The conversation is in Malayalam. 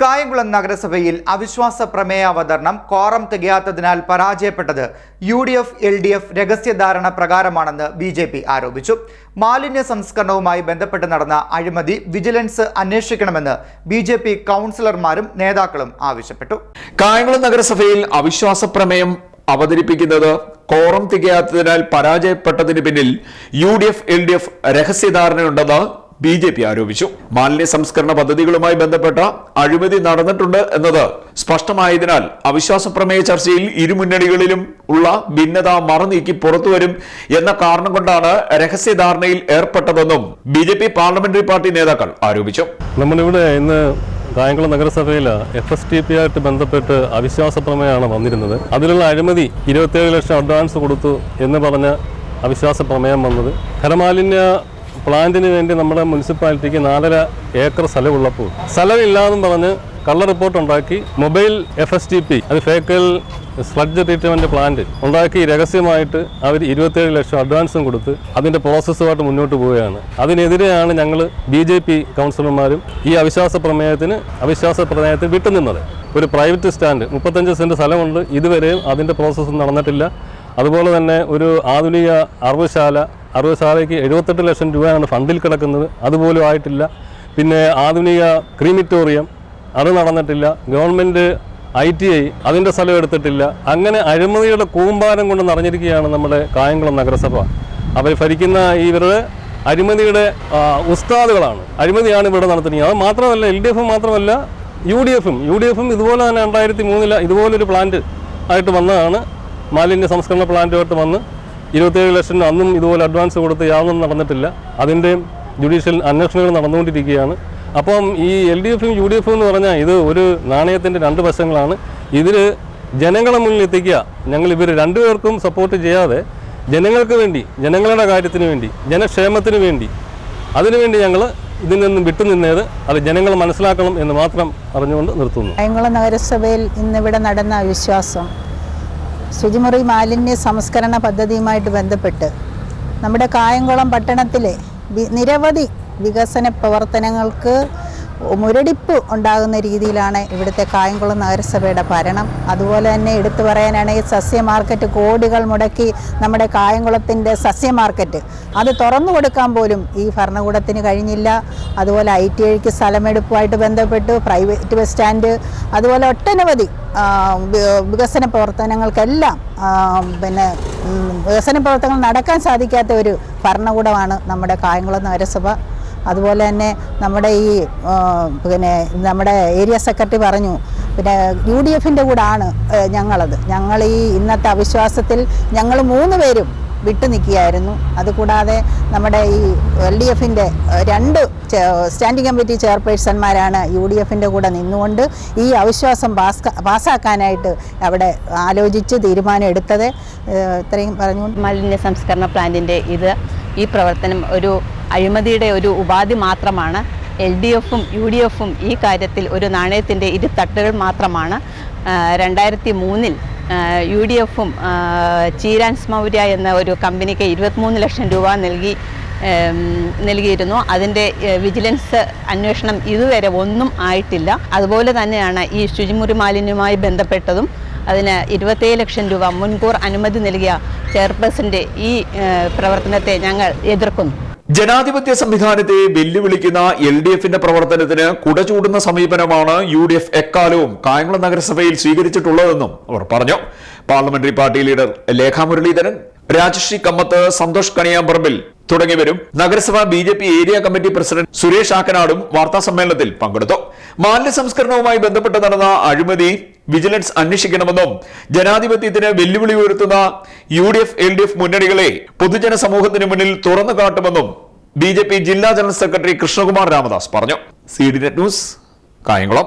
കായംകുളം നഗരസഭയിൽ അവിശ്വാസ പ്രമേയ അവതരണം കോറം തികയാത്തതിനാൽ പരാജയപ്പെട്ടത് U D F L D F രഹസ്യധാരണ പ്രകാരമാണെന്ന് ബി ജെ പി ആരോപിച്ചു. മാലിന്യ സംസ്കരണവുമായി ബന്ധപ്പെട്ട് നടന്ന അഴിമതി വിജിലൻസ് അന്വേഷിക്കണമെന്ന് ബി ജെ പി കൗൺസിലർമാരും നേതാക്കളും ആവശ്യപ്പെട്ടു. കായംകുളം നഗരസഭയിൽ അവിശ്വാസ പ്രമേയം അവതരിപ്പിക്കുന്നത് കോറം തികയാത്തതിനാൽ പരാജയപ്പെട്ടതിന് പിന്നിൽ U D F L D F രഹസ്യധാരണയുണ്ടെന്ന് B J P ആരോപിച്ചു. മാലിന്യ സംസ്കരണ പദ്ധതികളുമായി ബന്ധപ്പെട്ട അഴിമതി നടന്നിട്ടുണ്ട് എന്നത് സ്പഷ്ടമായതിനാൽ അവിശ്വാസ പ്രമേയ ചർച്ചയിൽ ഇരുമുന്നണികളിലും ഉള്ള ഭിന്നത മറനീക്കി പുറത്തുവരും എന്ന കാരണം കൊണ്ടാണ് രഹസ്യധാരണയിൽ ഏർപ്പെട്ടതെന്നും B J P parliamentary party നേതാക്കൾ ആരോപിച്ചു. നമ്മളിവിടെ ഇന്ന് കായംകുളം നഗരസഭയിൽ എഫ് എസ് ടി പി ആയിട്ട് ബന്ധപ്പെട്ട് അവിശ്വാസ പ്രമേയമാണ് വന്നിരുന്നത്. അതിലുള്ള അഴിമതി ഇരുപത്തിയേഴ് ലക്ഷം അഡ്വാൻസ് കൊടുത്തു എന്ന് പറഞ്ഞ അവിശ്വാസ പ്രമേയം വന്നത്. ഖരമാലിന്യ പ്ലാന്റിന് വേണ്ടി നമ്മുടെ മുനിസിപ്പാലിറ്റിക്ക് നാലര ഏക്കർ സ്ഥലമുള്ളപ്പോൾ സ്ഥലമില്ലാന്നും പറഞ്ഞ് കള്ള റിപ്പോർട്ട് ഉണ്ടാക്കി mobile F S T P അത് ഫേക്കൽ സ്ലഡ്ജ് ട്രീറ്റ്മെന്റ് പ്ലാന്റ് ഉണ്ടാക്കി രഹസ്യമായിട്ട് അവർ ഇരുപത്തേഴ് ലക്ഷം അഡ്വാൻസും കൊടുത്ത് അതിന്റെ പ്രോസസ്സുമായിട്ട് മുന്നോട്ട് പോവുകയാണ്. അതിനെതിരെയാണ് ഞങ്ങൾ ബി ജെ പി കൗൺസിലർമാരും ഈ അവിശ്വാസ പ്രമേയത്തിന് അവിശ്വാസ പ്രമേയത്തിന് വിട്ടുനിന്നത്. ഒരു പ്രൈവറ്റ് സ്റ്റാൻഡ് മുപ്പത്തഞ്ച് സെന്റ് സ്ഥലമുണ്ട്. ഇതുവരെയും അതിന്റെ പ്രോസസ്സ് നടന്നിട്ടില്ല. അതുപോലെ തന്നെ ഒരു ആധുനിക അറവുശാല അറവുശാലയ്ക്ക് എഴുപത്തെട്ട് ലക്ഷം രൂപയാണ് ഫണ്ടിൽ കിടക്കുന്നത്. അതുപോലും ആയിട്ടില്ല. പിന്നെ ആധുനിക ക്രീമിറ്റോറിയം അത് നടന്നിട്ടില്ല. ഗവൺമെന്റ് ഐ ടി ഐ അതിന്റെ സ്ഥലം എടുത്തിട്ടില്ല. അങ്ങനെ അഴിമതിയുടെ കൂമ്പാരം കൊണ്ട് നിറഞ്ഞിരിക്കുകയാണ് നമ്മുടെ കായംകുളം നഗരസഭ. അവർ ഭരിക്കുന്ന ഇവരുടെ അഴിമതിയുടെ ഉസ്താദുകളാണ്. അഴിമതിയാണ് ഇവിടെ നടത്തുന്നത്. അത് മാത്രമല്ല എൽ ഡി എഫും മാത്രമല്ല യു ഡി എഫും. യു ഡി എഫും ഇതുപോലെ തന്നെ രണ്ടായിരത്തി മൂന്നിൽ ഇതുപോലൊരു പ്ലാന്റ് ആയിട്ട് വന്നതാണ്. മാലിന്യ സംസ്കരണ പ്ലാന്റുമായിട്ട് വന്ന് ഇരുപത്തേഴ് ലക്ഷം അന്നും ഇതുപോലെ അഡ്വാൻസ് കൊടുത്ത് യാതൊന്നും നടന്നിട്ടില്ല. അതിന്റെയും ജുഡീഷ്യൽ അന്വേഷണങ്ങൾ നടന്നുകൊണ്ടിരിക്കുകയാണ്. അപ്പം ഈ എൽ ഡി എഫും യു ഡി എഫും എന്ന് പറഞ്ഞാൽ ഇത് ഒരു നാണയത്തിന്റെ രണ്ട് വശങ്ങളാണ്. ഇതിൽ ജനങ്ങളെ മുന്നിൽ എത്തിക്കുക. ഞങ്ങൾ ഇവർ രണ്ടുപേർക്കും സപ്പോർട്ട് ചെയ്യാതെ ജനങ്ങൾക്ക് വേണ്ടി ജനങ്ങളുടെ കാര്യത്തിന് വേണ്ടി ജനക്ഷേമത്തിന് വേണ്ടി അതിനുവേണ്ടി ഞങ്ങൾ ഇതിൽ നിന്നും വിട്ടുനിന്നത് അത് ജനങ്ങൾ മനസ്സിലാക്കണം എന്ന് മാത്രം അറിഞ്ഞുകൊണ്ട് നിർത്തുന്നു. നഗരസഭയിൽ ഇന്നിവിടെ നടന്ന അവിശ്വാസം ശുചിമുറി മാലിന്യ സംസ്കരണ പദ്ധതിയുമായിട്ട് ബന്ധപ്പെട്ട് നമ്മുടെ കായംകുളം പട്ടണത്തിലെ നിരവധി വികസന പ്രവർത്തനങ്ങൾക്ക് മുരടിപ്പ് ഉണ്ടാകുന്ന രീതിയിലാണ് ഇവിടുത്തെ കായംകുളം നഗരസഭയുടെ ഭരണം. അതുപോലെ തന്നെ എടുത്തു പറയാനാണെങ്കിൽ സസ്യ മാർക്കറ്റ് കോടികൾ മുടക്കി നമ്മുടെ കായംകുളത്തിന്റെ സസ്യ മാർക്കറ്റ്. അത് തുറന്നു കൊടുക്കാൻ പോലും ഈ ഭരണകൂടത്തിന് കഴിഞ്ഞില്ല. അതുപോലെ ഐ ടി ഐക്ക് സ്ഥലമെടുപ്പുമായിട്ട് ബന്ധപ്പെട്ട് പ്രൈവറ്റ് ബസ് സ്റ്റാൻഡ് അതുപോലെ ഒട്ടനവധി വികസന പ്രവർത്തനങ്ങൾക്കെല്ലാം പിന്നെ വികസന പ്രവർത്തനങ്ങൾ നടക്കാൻ സാധിക്കാത്ത ഒരു ഭരണകൂടമാണ് നമ്മുടെ കായംകുളം നഗരസഭ. അതുപോലെ തന്നെ നമ്മുടെ ഈ പിന്നെ നമ്മുടെ ഏരിയ സെക്രട്ടറി പറഞ്ഞു പിന്നെ യു ഡി എഫിന്റെ കൂടാണ് ഞങ്ങളത്. ഞങ്ങൾ ഈ ഇന്നത്തെ അവിശ്വാസത്തിൽ ഞങ്ങൾ മൂന്ന് പേരും വിട്ടു നിൽക്കുകയായിരുന്നു. അതുകൂടാതെ നമ്മുടെ ഈ എൽ ഡി എഫിന്റെ രണ്ട് സ്റ്റാൻഡിംഗ് കമ്മിറ്റി ചെയർപേഴ്സൺമാരാണ് യു ഡി എഫിന്റെ കൂടെ നിന്നുകൊണ്ട് ഈ അവിശ്വാസം പാസ് പാസ്സാക്കാനായിട്ട് അവിടെ ആലോചിച്ച് തീരുമാനം എടുത്തത് ഇത്രയും പറഞ്ഞു മാലിന്യ സംസ്കരണ പ്ലാന്റിന്റെ ഇത് ഈ പ്രവർത്തനം ഒരു അഴിമതിയുടെ ഒരു ഉപാധി മാത്രമാണ്. എൽ ഡി എഫും യു ഡി എഫും ഈ കാര്യത്തിൽ ഒരു നാണയത്തിന്റെ ഇരുത്തട്ടുകൾ മാത്രമാണ്. രണ്ടായിരത്തി മൂന്നിൽ യു ഡി എഫും ചീരാൻസ് മൗര്യ എന്ന ഒരു കമ്പനിക്ക് ഇരുപത്തിമൂന്ന് ലക്ഷം രൂപ നൽകി നൽകിയിരുന്നു. അതിന്റെ വിജിലൻസ് അന്വേഷണം ഇതുവരെ ഒന്നും ആയിട്ടില്ല. അതുപോലെ തന്നെയാണ് ഈ ശുചിമുറി മാലിന്യവുമായി ബന്ധപ്പെട്ടതും അതിന് ഇരുപത്തേഴ് ലക്ഷം രൂപ മുൻകൂർ അനുമതി നൽകിയ ചെയർപേഴ്സന്റെ ഈ പ്രവർത്തനത്തെ ഞങ്ങൾ എതിർക്കുന്നു. ജനാധിപത്യ സംവിധാനത്തെ വെല്ലുവിളിക്കുന്ന എൽ ഡി എഫിന്റെ പ്രവർത്തനത്തിന് കുടചൂടുന്ന സമീപനമാണ് യു ഡി എഫ് എക്കാലവും കായംകുളം നഗരസഭയിൽ സ്വീകരിച്ചിട്ടുള്ളതെന്നും അവർ പറഞ്ഞു. Parliamentary party leader Lekha Muraleedharan Rajasree Kammath Santhosh Kaniyamparambil തുടങ്ങിയവരും നഗരസഭ B J P area committee president Suresh ആക്കനാടും വാർത്താ സമ്മേളനത്തിൽ പങ്കെടുത്തു. മാലിന്യ സംസ്കരണവുമായി ബന്ധപ്പെട്ട് നടന്ന അഴിമതി വിജിലൻസ് അന്വേഷിക്കണമെന്നും ജനാധിപത്യത്തിന് വെല്ലുവിളി ഉയർത്തുന്ന U D F L D F മുന്നണികളെ പൊതുജന സമൂഹത്തിന് മുന്നിൽ തുറന്നു കാട്ടുമെന്നും ബി ജെ പി ജില്ലാ ജനറൽ സെക്രട്ടറി കൃഷ്ണകുമാർ രാമദാസ് പറഞ്ഞു. C D net news Kayamkulam.